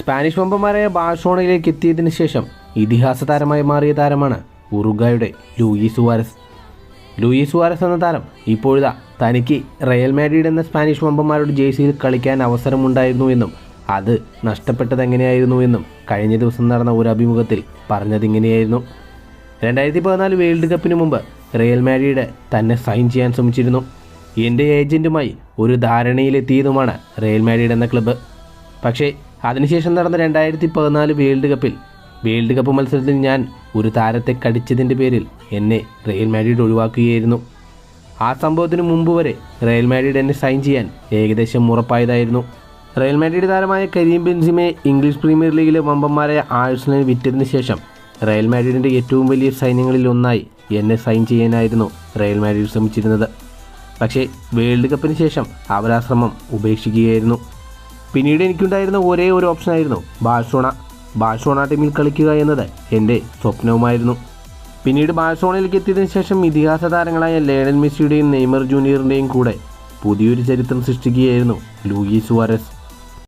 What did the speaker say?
Spanish വമ്പന്മാരായ ബാഴ്സോണയിലേക്ക് എത്തിയതിനു ശേഷം ഇതിഹാസ താരമായി മാറിയ താരമാണ് ഉറുഗായുടെ ലൂയി സുവാരസ്. ലൂയി സുവാരസ് എന്ന താരം ഇപ്പോഴിതാ തനിക്ക് റയൽ മാഡ്രിഡ് എന്ന സ്പാനിഷ് വമ്പന്മാരുടെ ജേഴ്സിയിൽ കളിക്കാൻ അവസരമുണ്ടായിരുന്നു എന്നും അത് നഷ്ടപ്പെട്ടത് എങ്ങനെയായിരുന്നു എന്നും കഴിഞ്ഞ ദിവസം നടന്ന ഒരു അഭിമുഖത്തിൽ പറഞ്ഞതിങ്ങനെയായിരുന്നു. രണ്ടായിരത്തി പതിനാല് വേൾഡ് കപ്പിന് മുമ്പ് റയൽ മാഡ്രിഡ് തന്നെ സൈൻ ചെയ്യാൻ ശ്രമിച്ചിരുന്നു. എന്റെ ഏജന്റുമായി ഒരു ധാരണയിലെത്തിയതുമാണ് റയൽ മാഡ്രിഡ് എന്ന ക്ലബ്ബ്. പക്ഷേ അതിനുശേഷം നടന്ന രണ്ടായിരത്തി പതിനാല് വേൾഡ് കപ്പിൽ വേൾഡ് കപ്പ് മത്സരത്തിൽ ഞാൻ ഒരു താരത്തെ കടിച്ചതിന്റെ പേരിൽ എന്നെ റയൽ മാഡ്രിഡ് ഒഴിവാക്കുകയായിരുന്നു. ആ സംഭവത്തിന് മുമ്പ് വരെ റയൽ മാഡ്രിഡ് എന്നെ സൈൻ ചെയ്യാൻ ഏകദേശം ഉറപ്പായതായിരുന്നു. റയൽ മാഡ്രിഡ് താരമായ കരീം ബെൻസിമെ ഇംഗ്ലീഷ് പ്രീമിയർ ലീഗിലെ വമ്പന്മാരായ ആഴ്സണൽ വിറ്റതിന് ശേഷം റയൽ മാഡ്രിഡിന്റെ ഏറ്റവും വലിയ സൈന്യങ്ങളിൽ ഒന്നായി എന്നെ സൈൻ ചെയ്യാനായിരുന്നു റയൽ മാഡ്രിഡ് ശ്രമിച്ചിരുന്നത്. പക്ഷേ വേൾഡ് കപ്പിന് ശേഷം അവർ ശ്രമം ഉപേക്ഷിക്കുകയായിരുന്നു. പിന്നീട് എനിക്കുണ്ടായിരുന്ന ഒരേ ഒരു ഓപ്ഷനായിരുന്നു ബാഴ്സോണ ബാഴ്സോണ ടീമിൽ കളിക്കുക എന്നത് എന്റെ സ്വപ്നവുമായിരുന്നു. പിന്നീട് ബാഴ്സോണയിലേക്ക് എത്തിയതിനു ശേഷം ഇതിഹാസ താരങ്ങളായ ലേണൽ മെസ്സിയുടെയും നെയ്മർ ജൂനിയറിന്റെയും കൂടെ പുതിയൊരു ചരിത്രം സൃഷ്ടിക്കുകയായിരുന്നു ലൂയിസ് സുവാരസ്.